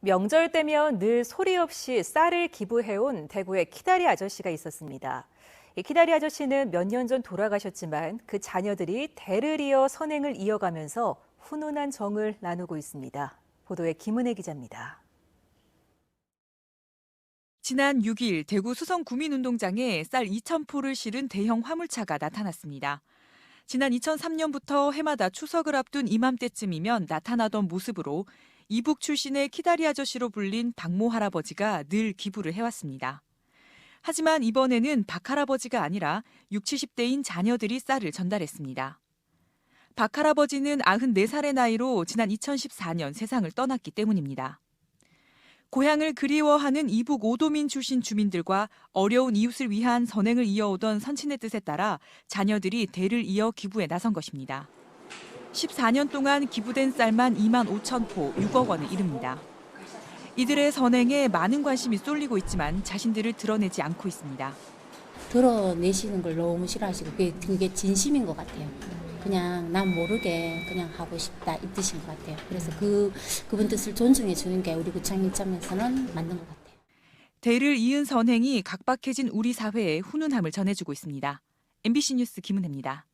명절 때면 늘 소리 없이 쌀을 기부해온 대구의 키다리 아저씨가 있었습니다. 이 키다리 아저씨는 몇 년 전 돌아가셨지만 그 자녀들이 대를 이어 선행을 이어가면서 훈훈한 정을 나누고 있습니다. 보도에 김은혜 기자입니다. 지난 6일 대구 수성 구민운동장에 쌀 2,000포를 실은 대형 화물차가 나타났습니다. 지난 2003년부터 해마다 추석을 앞둔 이맘때쯤이면 나타나던 모습으로 이북 출신의 키다리 아저씨로 불린 박모 할아버지가 늘 기부를 해왔습니다. 하지만 이번에는 박 할아버지가 아니라 60, 70대인 자녀들이 쌀을 전달했습니다. 박 할아버지는 94살의 나이로 지난 2014년 세상을 떠났기 때문입니다. 고향을 그리워하는 이북 오도민 출신 주민들과 어려운 이웃을 위한 선행을 이어오던 선친의 뜻에 따라 자녀들이 대를 이어 기부에 나선 것입니다. 14년 동안 기부된 쌀만 2만 5천 포, 6억 원에 이릅니다. 이들의 선행에 많은 관심이 쏠리고 있지만 자신들을 드러내지 않고 있습니다. 드러내시는 걸 너무 싫어하시고 그게, 그게 진심인 것 같아요. 그냥 난 모르게 그냥 하고 싶다 이 뜻인 것 같아요. 그래서 그 그분 뜻을 존중해 주는 게 우리 구청 입장에서는 맞는 것 같아요. 대를 이은 선행이 각박해진 우리 사회에 훈훈함을 전해주고 있습니다. MBC 뉴스 김은혜입니다.